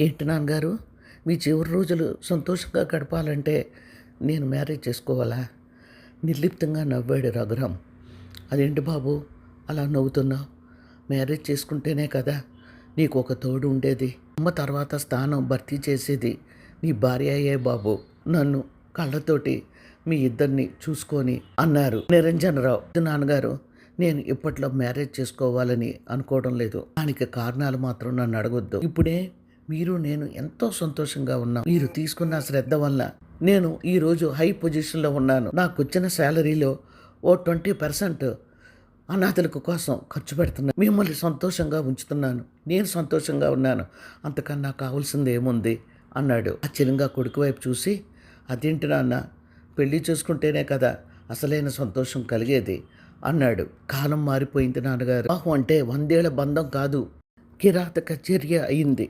ఏంటి నాన్నగారు? మీ చివరి రోజులు సంతోషంగా గడపాలంటే నేను మ్యారేజ్ చేసుకోవాలా? నిర్లిప్తంగా నవ్వాడు రఘురాం అదేంటి బాబు? అలా నవ్వుతున్నావు? మ్యారేజ్ చేసుకుంటేనే కదా నీకు ఒక తోడు ఉండేది. అమ్మ తర్వాత స్థానం భర్తీ చేసేది నీ భార్య అయ్యే బాబు. నన్ను కళ్ళతోటి మీ ఇద్దరిని చూసుకొని అన్నారు. నిరంజనరావు. "వద్దు నాన్నగారు నేను ఇప్పట్లో మ్యారేజ్ చేసుకోవాలని అనుకోవడం లేదు. దానికి కారణాలు మాత్రం నన్ను అడగొద్దు. ఇప్పుడే మీరు నేను ఎంతో సంతోషంగా ఉన్నాం. మీరు తీసుకున్న శ్రద్ధ వల్ల నేను ఈరోజు హై పొజిషన్లో ఉన్నాను. నాకు వచ్చిన శాలరీలో ఓ ట్వంటీ పర్సెంట్ అనాథలకు కోసం ఖర్చు పెడుతున్నాను మిమ్మల్ని సంతోషంగా ఉంచుతున్నాను. నేను సంతోషంగా ఉన్నాను. అంతకన్నా కావాల్సింది ఏముంది? అన్నాడు. ఆశ్చర్యంగా కొడుకు వైపు చూసి అదేంటి నాన్న? పెళ్ళి చేసుకుంటేనే కదా అసలైన సంతోషం కలిగేది? అన్నాడు. కాలం మారిపోయింది నాన్నగారు. బాహు అంటే వందేళ్ళ బంధం కాదు. కిరాతక చర్య అయింది.